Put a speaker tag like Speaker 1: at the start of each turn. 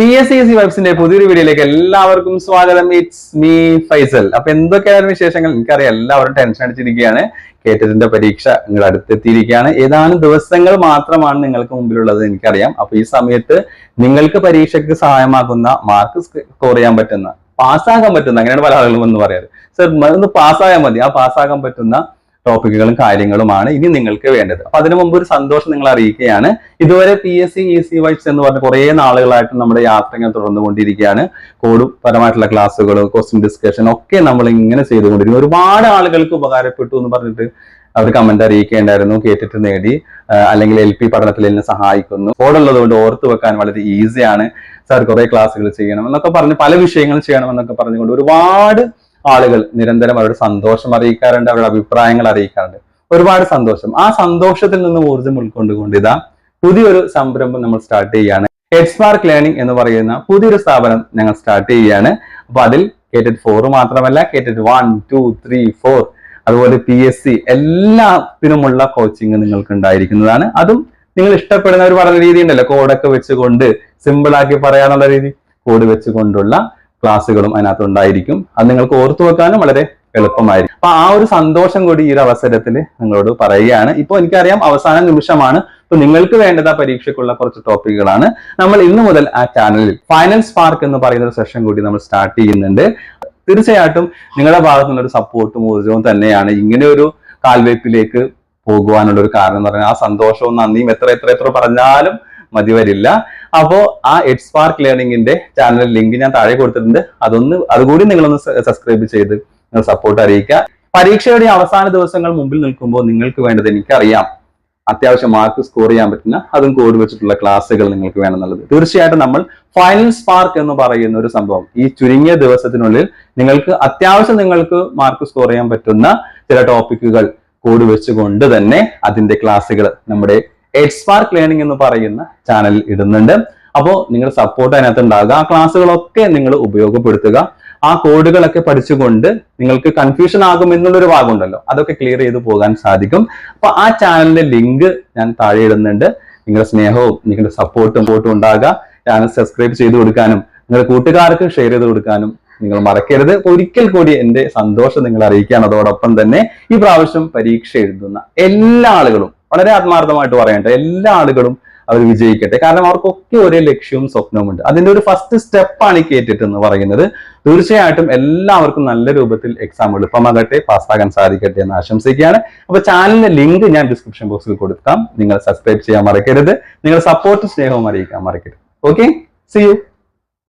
Speaker 1: P S C C വൈബ്സിന്റെ പുതിയൊരു വീഡിയോയിലേക്ക് എല്ലാവർക്കും സ്വാഗതം. ഇറ്റ്സ് മീ ഫൈസൽ അപ്പൊ എന്തൊക്കെയായിരുന്നു വിശേഷങ്ങൾ? എനിക്കറിയാം എല്ലാവരും ടെൻഷൻ അടിച്ചിരിക്കുകയാണ്. കേറ്റത്തിന്റെ പരീക്ഷ നിങ്ങൾ അടുത്തെത്തിയിരിക്കുകയാണ്. ഏതാനും ദിവസങ്ങൾ മാത്രമാണ് നിങ്ങൾക്ക് മുമ്പിലുള്ളത് എനിക്കറിയാം. അപ്പൊ ഈ സമയത്ത് നിങ്ങൾക്ക് പരീക്ഷയ്ക്ക് സഹായമാകുന്ന മാർക്ക് സ്കോർ ചെയ്യാൻ പറ്റുന്ന പാസ്സാകാൻ പറ്റുന്ന അങ്ങനെയാണ് പല ആളുകളും എന്ന് പറയാറ്. സർ ഒന്ന് പാസ്സായാൽ മതി. ആ പാസ്സാകാൻ പറ്റുന്ന ടോപ്പിക്കുകളും കാര്യങ്ങളുമാണ് ഇനി നിങ്ങൾക്ക് വേണ്ടത്. അപ്പൊ അതിനു മുമ്പ് ഒരു സന്തോഷം നിങ്ങൾ അറിയിക്കുകയാണ്. ഇതുവരെ P S C E C vibes എന്ന് പറഞ്ഞ കുറേ നാളുകളായിട്ട് നമ്മുടെ യാത്ര ഇങ്ങനെ തുടർന്നുകൊണ്ടിരിക്കുകയാണ് കോഡ് പരമായിട്ടുള്ള ക്ലാസ്സുകൾ ക്വസ്റ്റ്യൻ ഡിസ്കഷൻ ഒക്കെ നമ്മൾ ഇങ്ങനെ ചെയ്തുകൊണ്ടിരിക്കും ഒരുപാട് ആളുകൾക്ക് ഉപകാരപ്പെട്ടു എന്ന് പറഞ്ഞിട്ട് അവർ കമന്റ് അറിയിക്കേണ്ടായിരുന്നു കേട്ടിട്ട് നേടി. അല്ലെങ്കിൽ എൽ പി പഠനത്തിൽ എന്നെ സഹായിക്കുന്നു. കോഡുള്ളത് കൊണ്ട് ഓർത്ത് വെക്കാൻ വളരെ ഈസിയാണ് സാർ കുറെ ക്ലാസ്സുകൾ ചെയ്യണം എന്നൊക്കെ പറഞ്ഞ് പല വിഷയങ്ങൾ ചെയ്യണം എന്നൊക്കെ പറഞ്ഞുകൊണ്ട് ഒരുപാട് ആളുകൾ നിരന്തരം അവരുടെ സന്തോഷം അറിയിക്കാറുണ്ട് അവരുടെ അഭിപ്രായങ്ങൾ അറിയിക്കാറുണ്ട്. ഒരുപാട് സന്തോഷം. ആ സന്തോഷത്തിൽ നിന്ന് ഊർജം ഉൾക്കൊണ്ടുകൊണ്ട് ഇതാ പുതിയൊരു സംരംഭം നമ്മൾ സ്റ്റാർട്ട് ചെയ്യുകയാണ് ഹെഡ് സ്മാർക്ക് ലേണിംഗ് എന്ന് പറയുന്ന പുതിയൊരു സ്ഥാപനം ഞങ്ങൾ സ്റ്റാർട്ട് ചെയ്യുകയാണ്. അപ്പൊ അതിൽ കേറ്റഡ് ഫോർ മാത്രമല്ല കേറ്റഡ് വൺ ടു ത്രീ ഫോർ അതുപോലെ പി എസ് സി എല്ലാത്തിനുമുള്ള കോച്ചിങ് നിങ്ങൾക്ക് ഉണ്ടായിരിക്കുന്നതാണ്. അതും നിങ്ങൾ ഇഷ്ടപ്പെടുന്ന ഒരു പഠന രീതി ഉണ്ടല്ലോ. കോഡൊക്കെ വെച്ചുകൊണ്ട് സിമ്പിൾ ആക്കി പറയാനുള്ള രീതി. കോഡ് വെച്ചുകൊണ്ടുള്ള ക്ലാസ്സുകളും അതിനകത്ത് ഉണ്ടായിരിക്കും. അത് നിങ്ങൾക്ക് ഓർത്തു വെക്കാനും വളരെ എളുപ്പമായിരിക്കും. അപ്പൊ ആ ഒരു സന്തോഷം കൂടി ഈ ഒരു അവസരത്തിൽ നിങ്ങളോട് പറയുകയാണ്. ഇപ്പൊ എനിക്കറിയാം അവസാന നിമിഷമാണ്. ഇപ്പൊ നിങ്ങൾക്ക് വേണ്ടത് ആ പരീക്ഷയ്ക്കുള്ള കുറച്ച് ടോപ്പിക്കുകളാണ്. നമ്മൾ ഇന്നു മുതൽ ആ ചാനലിൽ ഫൈനൽ സ്പാർക്ക് എന്ന് പറയുന്ന ഒരു സെഷൻ കൂടി നമ്മൾ സ്റ്റാർട്ട് ചെയ്യുന്നുണ്ട്. തീർച്ചയായിട്ടും നിങ്ങളുടെ ഭാഗത്തു നിന്നൊരു സപ്പോർട്ടും ഊർജവും തന്നെയാണ് ഇങ്ങനെ ഒരു കാൽവയ്പിലേക്ക് പോകുവാനുള്ള ഒരു കാരണം എന്ന് പറഞ്ഞാൽ ആ സന്തോഷവും നന്ദിയും എത്ര എത്ര എത്ര പറഞ്ഞാലും മതി വരില്ല അപ്പോ ആ എഡ് സ്പാർക്ക് ലേണിംഗിന്റെ ചാനൽ ലിങ്ക് ഞാൻ താഴെ കൊടുത്തിട്ടുണ്ട്. അതൊന്ന് അതുകൂടി നിങ്ങളൊന്ന് സബ്സ്ക്രൈബ് ചെയ്ത് സപ്പോർട്ട് അറിയിക്കുക. പരീക്ഷയുടെ അവസാന ദിവസങ്ങൾ മുമ്പിൽ നിൽക്കുമ്പോൾ നിങ്ങൾക്ക് വേണ്ടത് എനിക്കറിയാം. അത്യാവശ്യം മാർക്ക് സ്കോർ ചെയ്യാൻ പറ്റുന്ന അതും കോഡ് വെച്ചിട്ടുള്ള ക്ലാസ്സുകൾ നിങ്ങൾക്ക് വേണമെന്നുള്ളത്. തീർച്ചയായിട്ടും നമ്മൾ ഫൈനൽ സ്പാർക്ക് എന്ന് പറയുന്ന ഒരു സംഭവം. ഈ ചുരുങ്ങിയ ദിവസത്തിനുള്ളിൽ നിങ്ങൾക്ക് അത്യാവശ്യം നിങ്ങൾക്ക് മാർക്ക് സ്കോർ ചെയ്യാൻ പറ്റുന്ന ചില ടോപ്പിക്കുകൾ കോഡ് വെച്ചുകൊണ്ട് തന്നെ അതിന്റെ ക്ലാസ്സുകൾ നമ്മുടെ എഡ് സ്പാർക്ക് ലേണിംഗ് എന്ന് പറയുന്ന ചാനൽ ഇടുന്നുണ്ട്. അപ്പോൾ നിങ്ങൾ സപ്പോർട്ട് അതിനകത്ത് ഉണ്ടാകുക ആ ക്ലാസ്സുകളൊക്കെ നിങ്ങൾ ഉപയോഗപ്പെടുത്തുക. ആ കോഡുകളൊക്കെ പഠിച്ചുകൊണ്ട് നിങ്ങൾക്ക് കൺഫ്യൂഷൻ ആകും എന്നുള്ളൊരു ഭാഗമുണ്ടല്ലോ. അതൊക്കെ ക്ലിയർ ചെയ്ത് പോകാൻ സാധിക്കും. അപ്പൊ ആ ചാനലിന്റെ ലിങ്ക് ഞാൻ താഴെ ഇടുന്നുണ്ട്. നിങ്ങളുടെ സ്നേഹവും നിങ്ങളുടെ സപ്പോർട്ടും പോട്ടും ഉണ്ടാകുക. ചാനൽ സബ്സ്ക്രൈബ് ചെയ്ത് കൊടുക്കാനും നിങ്ങളുടെ കൂട്ടുകാർക്ക് ഷെയർ ചെയ്ത് കൊടുക്കാനും നിങ്ങൾ മറക്കരുത്. ഒരിക്കൽ കൂടി എന്റെ സന്തോഷം നിങ്ങൾ അറിയിക്കാൻ അതോടൊപ്പം തന്നെ ഈ പ്രാവശ്യം പരീക്ഷ എഴുതുന്ന എല്ലാ ആളുകളും വളരെ ആത്മാർത്ഥമായിട്ട് പറയട്ടെ എല്ലാ ആളുകളും അവർ വിജയിക്കട്ടെ. കാരണം അവർക്കൊക്കെ ഒരേ ലക്ഷ്യവും സ്വപ്നവുമുണ്ട് അതിന്റെ ഒരു ഫസ്റ്റ് സ്റ്റെപ്പാണ് ഈ കേറ്റിട്ട് എന്ന് പറയുന്നത്. തീർച്ചയായിട്ടും എല്ലാവർക്കും നല്ല രൂപത്തിൽ എക്സാം എളുപ്പമാകട്ടെ പാസ്സാകാൻ സാധിക്കട്ടെ എന്ന് ആശംസിക്കുകയാണ്. അപ്പൊ ചാനലിന്റെ ലിങ്ക് ഞാൻ ഡിസ്ക്രിപ്ഷൻ ബോക്സിൽ കൊടുക്കാം. നിങ്ങൾ സബ്സ്ക്രൈബ് ചെയ്യാൻ മറക്കരുത്. നിങ്ങൾ സപ്പോർട്ട് സ്നേഹവും അറിയിക്കാൻ മറക്കരുത്. Okay C U